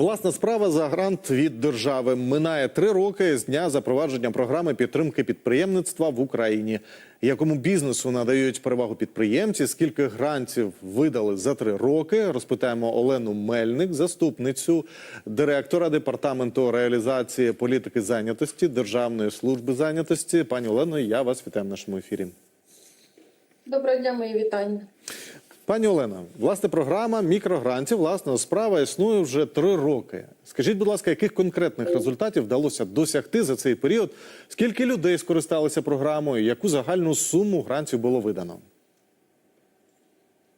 Власна справа за грант від держави минає три роки з дня запровадження програми підтримки підприємництва в Україні. Якому бізнесу надають перевагу підприємці? Скільки грантів видали за три роки? Розпитаємо Олену Мельник, заступницю директора департаменту реалізації політики зайнятості Державної служби зайнятості. Пані Олено, я вас вітаю в нашому ефірі. Доброго дня, мої вітання. Пані Олена, власне, програма мікрогрантів власна справа існує вже три роки. Скажіть, будь ласка, яких конкретних результатів вдалося досягти за цей період? Скільки людей скористалися програмою? Яку загальну суму грантів було видано?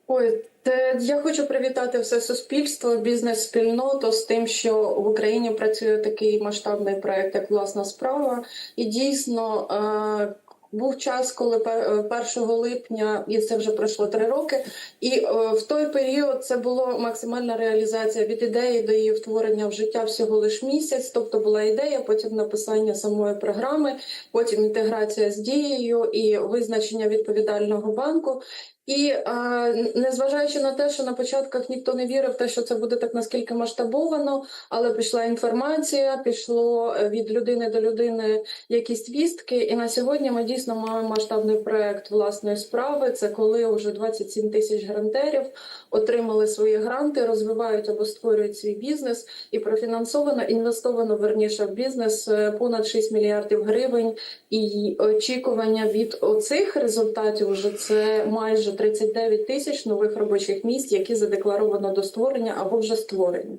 Ой, те, я хочу привітати все суспільство, бізнес-спільноту з тим, що в Україні працює такий масштабний проект, як власна справа. І дійсно е, був час, коли пе- е, 1 липня, і це вже пройшло три роки. І е, в той період це була максимальна реалізація від ідеї до її втворення в життя всього лиш місяць. Тобто була ідея, потім написання самої програми, потім інтеграція з дією і визначення відповідального банку. І е, незважаючи на те, що на початках ніхто не вірив, те, що це буде так наскільки масштабовано, але пішла інформація, пішло е, від людини до людини якісь вістки. І на сьогодні ми дійсно маємо масштабний проект власної справи. Це коли вже 27 тисяч грантерів отримали свої гранти, розвивають або створюють свій бізнес, і профінансовано інвестовано верніше в бізнес е, понад 6 мільярдів гривень. І очікування від оцих результатів вже це майже 39 тисяч нових робочих місць, які задекларовано до створення або вже створені.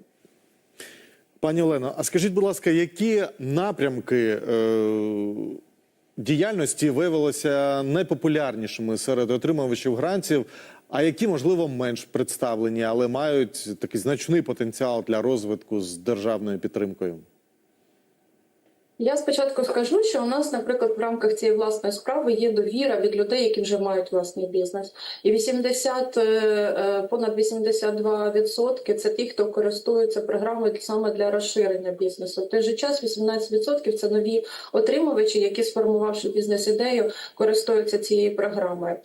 Пані Олено, а скажіть, будь ласка, які напрямки е, діяльності виявилися найпопулярнішими серед отримувачів грантів, а які, можливо, менш представлені, але мають такий значний потенціал для розвитку з державною підтримкою? Я спочатку скажу, що у нас, наприклад, в рамках цієї власної справи є довіра від людей, які вже мають власний бізнес. І 80, е, е, понад 82% це ті, хто користується програмою саме для розширення бізнесу. В той же час 18% це нові отримувачі, які сформувавши бізнес-ідею, користуються цією програмою.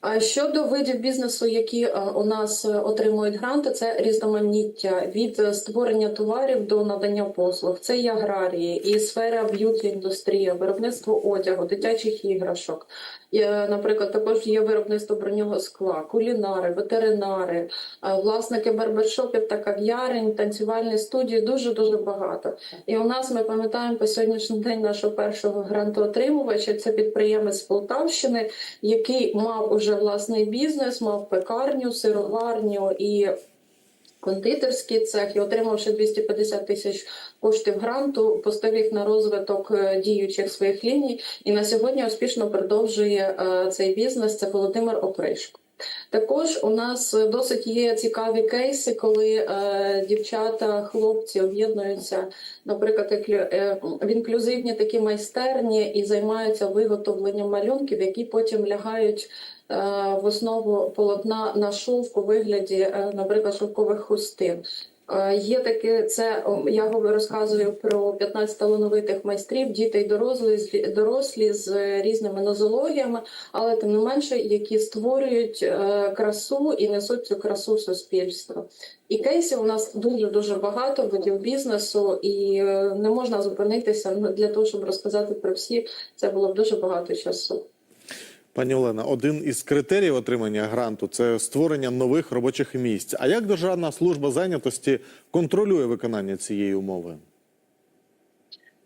А щодо видів бізнесу, які е, у нас отримують гранти, це різноманіття від створення товарів до надання послуг. Це і аграрії, і сфера б'юті індустрія, виробництво одягу, дитячих іграшок. Наприклад, також є виробництво бронього скла, кулінари, ветеринари, е, власники барбершопів та кав'ярень, танцювальні студії. Дуже дуже багато. І у нас ми пам'ятаємо по сьогоднішній день нашого першого грантоотримувача. Це підприємець Полтавщини, який мав уже власний бізнес, мав пекарню, сироварню і кондитерський цех і отримавши 250 тисяч коштів гранту, поставив на розвиток е, діючих своїх ліній. І на сьогодні успішно продовжує е, цей бізнес. Це Володимир Опришко. Також у нас досить є цікаві кейси, коли е, дівчата, хлопці об'єднуються, наприклад, е, в інклюзивні такі майстерні і займаються виготовленням малюнків, які потім лягають е, в основу полотна на шовку вигляді, е, наприклад, шовкових хустин. Е, Є таке, це я розказую про 15 талановитих майстрів, діти й дорослі, дорослі з різними нозологіями, але тим не менше, які створюють е, красу і несуть цю красу в суспільство. І кейсів у нас дуже дуже багато видів бізнесу, і е, не можна зупинитися Ну, для того, щоб розказати про всі. Це було б дуже багато часу. Пані Олена, один із критеріїв отримання гранту це створення нових робочих місць. А як Державна служба зайнятості контролює виконання цієї умови?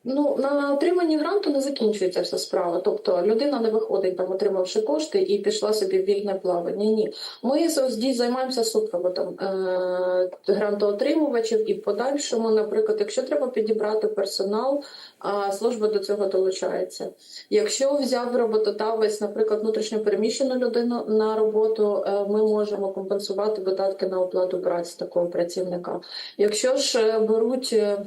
Ну на отриманні гранту не закінчується вся справа. Тобто людина не виходить там, отримавши кошти, і пішла собі в вільне плавання. Ні, ми здесь займаємося супроводом е- грантоотримувачів і в подальшому, наприклад, якщо треба підібрати персонал, а служба до цього долучається. Якщо взяв роботодавець, наприклад, внутрішньопереміщену людину на роботу, е, ми можемо компенсувати видатки на оплату праці такого працівника. Якщо ж е, беруть е,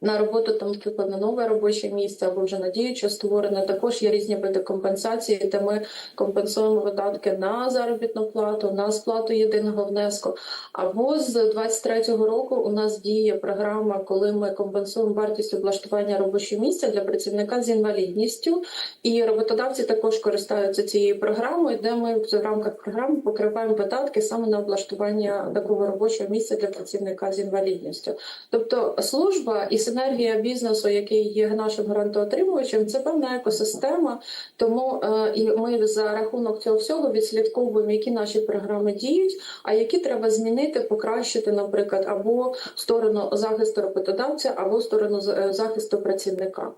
на роботу там, наприклад, на нове робоче місце або вже на діюче створене. Також є різні види компенсації, де ми компенсуємо видатки на заробітну плату, на сплату єдиного внеску. Або з 23-го року у нас діє програма, коли ми компенсуємо вартість облаштування робочого місця для працівника з інвалідністю. І роботодавці також користаються цією програмою, де ми в рамках програми покриваємо видатки саме на облаштування такого робочого місця для працівника з інвалідністю. Тобто служба і синергія бізнесу, який є нашим грантоотримувачем, це певна екосистема. Тому е, і ми за рахунок цього всього відслідковуємо, які наші програми діють, а які треба змінити, покращити, наприклад, або в сторону захисту роботодавця, або в сторону е, захисту працівника.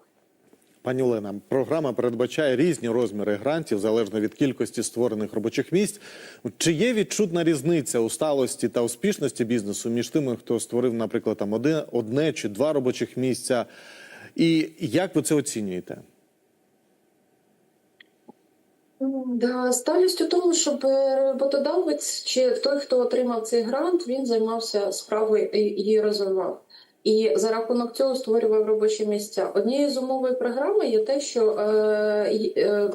Пані Олена, програма передбачає різні розміри грантів залежно від кількості створених робочих місць. Чи є відчутна різниця у сталості та успішності бізнесу між тими, хто створив, наприклад, там одне, одне чи два робочих місця? І як ви це оцінюєте? Да, сталість у тому, щоб е, роботодавець чи той, хто отримав цей грант, він займався справою і її розвивав. І за рахунок цього створював робочі місця. Однією з умовою програми є те, що е, е,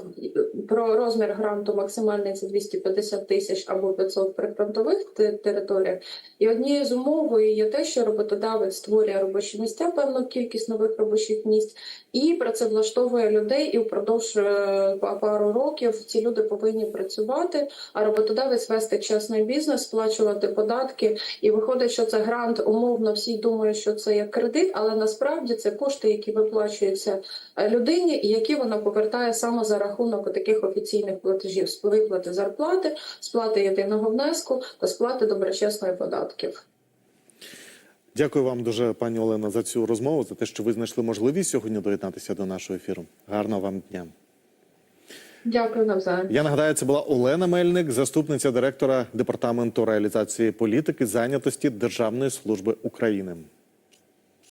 про розмір гранту максимальний це 250 тисяч або 500 при фронтових територіях. І однією з умовою є те, що роботодавець створює робочі місця, певну кількість нових робочих місць, і працевлаштовує людей. І впродовж е, пару років ці люди повинні працювати, а роботодавець вести чесний бізнес, сплачувати податки. І виходить, що це грант. Умовно всі думають, що це як кредит, але насправді це кошти, які виплачуються е, людині, і які вона повертає саме за рахунок таких офіційних платежів з виплати зарплати, сплати єдиного внеску та сплати доброчесної податків. Дякую вам дуже, пані Олена, за цю розмову, за те, що ви знайшли можливість сьогодні доєднатися до нашого ефіру. Гарного вам дня. Дякую навзаєм. Я нагадаю, це була Олена Мельник, заступниця директора департаменту реалізації політики зайнятості Державної служби України.